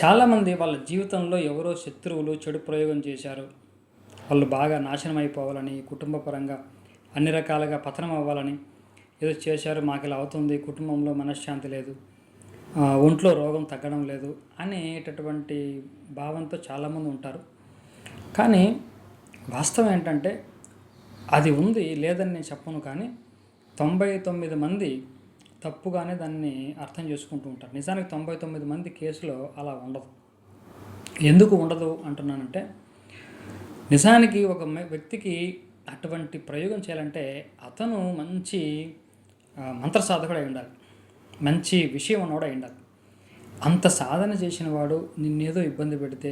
చాలామంది వాళ్ళ జీవితంలో ఎవరో శత్రువులు చెడు ప్రయోగం చేశారు. వాళ్ళు బాగా నాశనం అయిపోవాలని కుటుంబ పరంగా అన్ని రకాలుగా పతనం అవ్వాలని ఏదో చేశారు మాకు ఇలా అవుతుంది కుటుంబంలో మనశ్శాంతి లేదు ఒంట్లో రోగం తగ్గడం లేదు అనేటటువంటి భావంతో చాలామంది ఉంటారు. కానీ వాస్తవం ఏంటంటే అది ఉంది లేదని నేను చెప్పను కానీ తొంభై తొమ్మిది మంది తప్పుగానే దాన్ని అర్థం చేసుకుంటూ ఉంటారు. నిజానికి తొంభై తొమ్మిది మంది కేసులో అలా ఉండదు. ఎందుకు ఉండదు అంటున్నానంటే నిజానికి ఒక వ్యక్తికి అటువంటి ప్రయోగం చేయాలంటే అతను మంచి మంత్ర సాధకుడు అయి ఉండాలి. మంచి విషయం ఉన్నవాడు అయి ఉండాలి. అంత సాధన చేసిన వాడు నిన్నేదో ఇబ్బంది పెడితే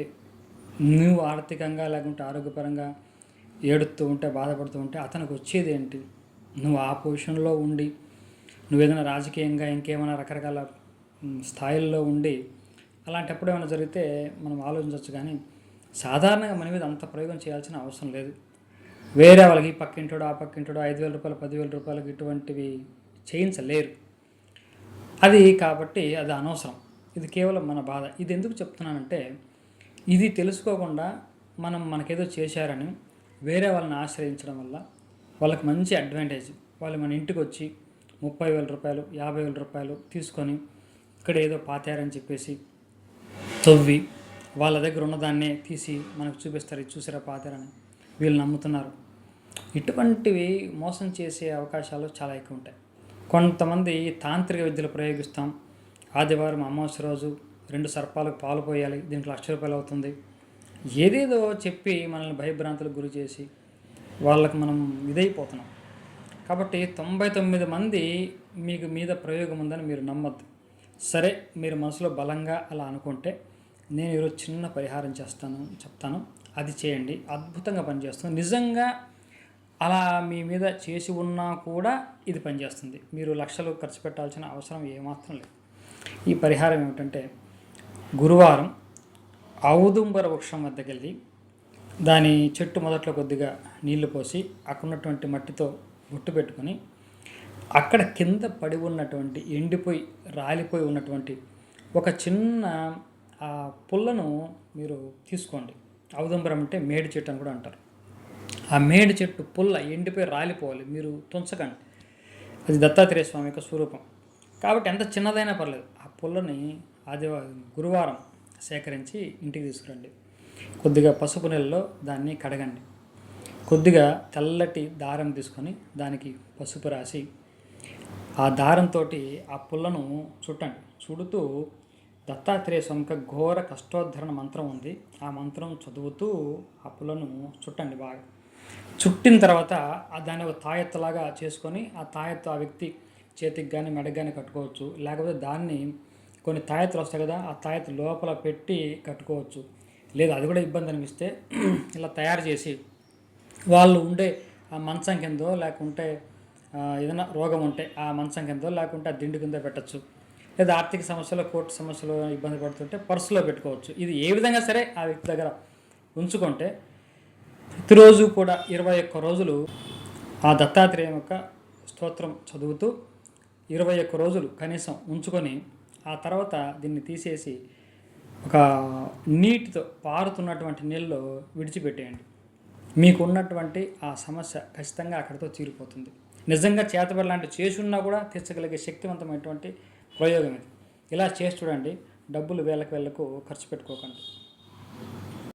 నువ్వు ఆర్థికంగా లేకుంటే ఆరోగ్యపరంగా ఏడుతూ ఉంటే బాధపడుతూ ఉంటే అతనికి వచ్చేది ఏంటి? నువ్వు ఆ పొజిషన్లో ఉండి నువ్వు ఏదైనా రాజకీయంగా ఇంకేమైనా రకరకాల స్థాయిల్లో ఉండి అలాంటప్పుడు ఏమైనా జరిగితే మనం ఆలోచించవచ్చు కానీ సాధారణంగా మన మీద అంత ప్రయోగం చేయాల్సిన అవసరం లేదు. వేరే వాళ్ళకి ఈ పక్కింటాడు ఆ పక్కింటాడు ఐదు వేల రూపాయలు పదివేల రూపాయలకి ఇటువంటివి చేయించలేరు. అది కాబట్టి అది అనవసరం. ఇది కేవలం మన బాధ. ఇది ఎందుకు చెప్తున్నానంటే ఇది తెలుసుకోకుండా మనం మనకేదో చేశారని వేరే వాళ్ళని ఆశ్రయించడం వల్ల వాళ్ళకి మంచి అడ్వాంటేజ్. వాళ్ళు మన ఇంటికి వచ్చి ముప్పై వేల రూపాయలు యాభై వేల రూపాయలు తీసుకొని ఇక్కడ ఏదో పాతారని చెప్పేసి తవ్వి వాళ్ళ దగ్గర ఉన్నదాన్నే తీసి మనకు చూపిస్తారు. ఇది చూసారా పాతారని వీళ్ళు నమ్ముతున్నారు. ఇటువంటివి మోసం చేసే అవకాశాలు చాలా ఎక్కువ ఉంటాయి. కొంతమంది తాంత్రిక విద్యలు ప్రయోగిస్తాం. ఆదివారం అమావాస్య రోజు రెండు సర్పాలకు పాలు పోయాలి దీనికి లక్ష రూపాయలు అవుతుంది. ఏదేదో చెప్పి మనల్ని భయభ్రాంతులకు గురి చేసి వాళ్ళకి మనం ఇదైపోతున్నాం. కాబట్టి తొంభై తొమ్మిది మంది మీకు మీద ప్రయోగం ఉందని మీరు నమ్మద్దు. సరే మీరు మనసులో బలంగా అలా అనుకుంటే నేను ఈరోజు చిన్న పరిహారం చేస్తాను చెప్తాను. అది చేయండి. అద్భుతంగా పనిచేస్తుంది. నిజంగా అలా మీ మీద చేసి ఉన్నా కూడా ఇది పనిచేస్తుంది. మీరు లక్షలు ఖర్చు పెట్టాల్సిన అవసరం ఏమాత్రం లేదు. ఈ పరిహారం ఏమిటంటే గురువారం ఔదుంబర వృక్షం వద్దకెళ్ళి దాని చెట్టు మొదట్లో కొద్దిగా నీళ్ళు పోసి అక్కడ ఉన్నటువంటి మట్టితో గుట్టు పెట్టుకొని అక్కడ కింద పడి ఉన్నటువంటి ఎండిపోయి రాలిపోయి ఉన్నటువంటి ఒక చిన్న ఆ పుల్లను మీరు తీసుకోండి. ఔదంబరం అంటే మేడి చెట్టు అని కూడా అంటారు. ఆ మేడి చెట్టు పుల్ల ఎండిపోయి రాలిపోవాలి. మీరు తుంచకండి. అది దత్తాత్రేయ స్వామి యొక్క స్వరూపం. కాబట్టి ఎంత చిన్నదైనా పర్లేదు. ఆ పుల్లని ఆదివారం గురువారం సేకరించి ఇంటికి తీసుకురండి. కొద్దిగా పసుపు నెలలో దాన్ని కడగండి. కొద్దిగా తెల్లటి దారం తీసుకొని దానికి పసుపు రాసి ఆ దారంతో ఆ పుల్లను చుట్టండి. చుడుతూ దత్తాత్రేయ స్వామికి ఘోర కష్టోద్ధరణ మంత్రం ఉంది. ఆ మంత్రం చదువుతూ ఆ పుల్లను చుట్టండి బాగా. చుట్టిన తర్వాత దాన్ని ఒక తాయెత్తులాగా చేసుకొని ఆ తాయెత్తు ఆ వ్యక్తి చేతికి కానీ మెడకు కానీ కట్టుకోవచ్చు. లేకపోతే దాన్ని కొన్ని తాయెత్తులు వస్తాయి కదా ఆ తాయెత్తు లోపల పెట్టి కట్టుకోవచ్చు. లేదు అది కూడా ఇబ్బంది అనిపిస్తే ఇలా తయారు చేసి వాళ్ళు ఉండే ఆ మంచం కిందో లేకుంటే ఏదైనా రోగం ఉంటే ఆ మంచం కిందో లేకుంటే ఆ దిండు కింద పెట్టచ్చు. లేదా ఆర్థిక సమస్యలు కోర్టు సమస్యలు ఇబ్బంది పడుతుంటే పర్సులో పెట్టుకోవచ్చు. ఇది ఏ విధంగా సరే ఆ వ్యక్తి దగ్గర ఉంచుకుంటే ప్రతిరోజు కూడా ఇరవై ఒక్క రోజులు ఆ దత్తాత్రేయం యొక్క స్తోత్రం చదువుతూ ఇరవై ఒక్క రోజులు కనీసం ఉంచుకొని ఆ తర్వాత దీన్ని తీసేసి ఒక నీటితో పారుతున్నటువంటి నీళ్ళలో విడిచిపెట్టేయండి. మీకున్నటువంటి ఆ సమస్య ఖచ్చితంగా అక్కడితో తీరిపోతుంది. నిజంగా చేతబడి లాంటి చేసున్నా కూడా తీర్చగలిగే శక్తివంతమైనటువంటి ప్రయోగం ఇది. ఇలా చేసి చూడండి డబ్బులు వేలకు వేలకు ఖర్చు పెట్టుకోకండి.